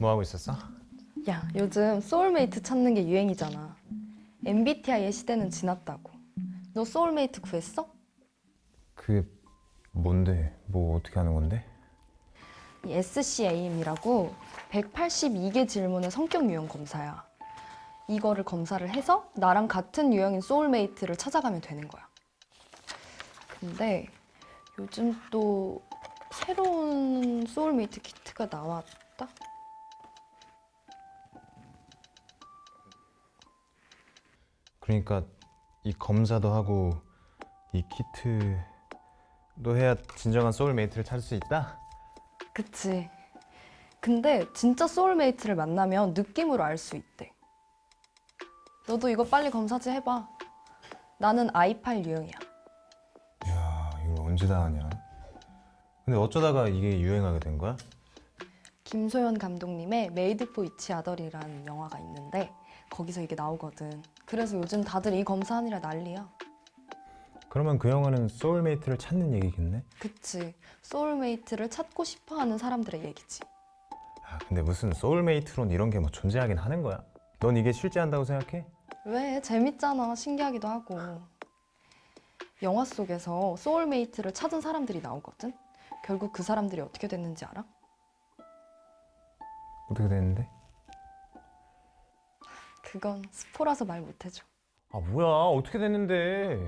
뭐 하고 있었어? 야, 요즘 소울메이트 찾는 게 유행이잖아. MBTI의 시대는 지났다고. 너 소울메이트 구했어? 그게 뭔데? 뭐 어떻게 하는 건데? 이 SCAM이라고 182개 질문의 성격 유형 검사야. 이거를 검사를 해서 나랑 같은 유형인 소울메이트를 찾아가면 되는 거야. 근데 요즘 또 새로운 소울메이트 키트가 나왔다? 그러니까 이 검사도 하고 이 키트도 해야 진정한 소울메이트를 찾을 수 있다? 그치. 근데 진짜 소울메이트를 만나면 느낌으로 알 수 있대. 너도 이거 빨리 검사지 해봐. 나는 i8 유형이야. 야 이걸 언제 다 하냐? 근데 어쩌다가 이게 유행하게 된 거야? 김소연 감독님의 메이드 포 이치 아더리라는 영화가 있는데 거기서 이게 나오거든. 그래서 요즘 다들 이 검사하느라 난리야. 그러면 그 영화는 소울메이트를 찾는 얘기겠네? 그치. 소울메이트를 찾고 싶어 하는 사람들의 얘기지. 아 근데 무슨 소울메이트론 이런 게 뭐 존재하긴 하는 거야? 넌 이게 실제 한다고 생각해? 왜? 재밌잖아. 신기하기도 하고. 영화 속에서 소울메이트를 찾은 사람들이 나오거든. 결국 그 사람들이 어떻게 됐는지 알아? 어떻게 됐는데? 그건 스포라서 말 못해줘. 아 뭐야 어떻게 됐는데